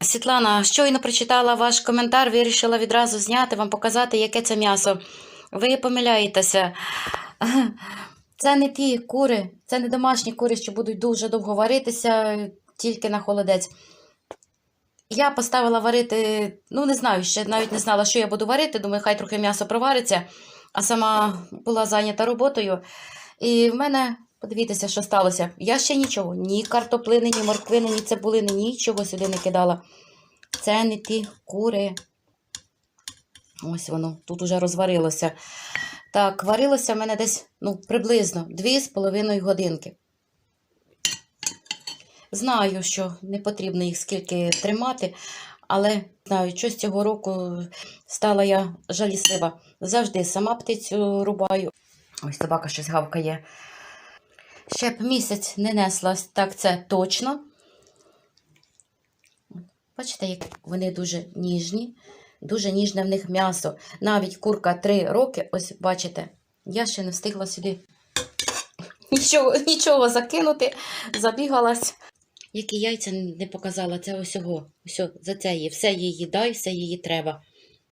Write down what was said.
Світлана, щойно прочитала ваш коментар, вирішила відразу зняти, вам показати, яке це м'ясо. Ви помиляєтеся. Це не ті кури, це не домашні кури, що будуть дуже довго варитися тільки на холодець. Я поставила варити, ну не знаю, ще навіть не знала, що я буду варити. Думаю, хай трохи м'ясо провариться, а сама була зайнята роботою. І в мене, подивіться, що сталося. Я ще нічого, ні картоплини, ні морквини, ні цибулини, нічого сюди не кидала. Це не ті кури. Ось воно, тут уже розварилося. Так, варилося в мене десь ну, приблизно 2,5 годинки. Знаю, що не потрібно їх скільки тримати, але знаю, що з цього року стала я жаліслива. Завжди сама птицю рубаю. Ось собака щось гавкає. Ще б місяць не неслась, так це точно. Бачите, як вони дуже ніжні, дуже ніжне в них м'ясо. Навіть курка 3 роки, ось бачите, я ще не встигла сюди нічого, нічого закинути, забігалась. Які яйця не показала, це ось його. За це її. Все її дай, все її треба.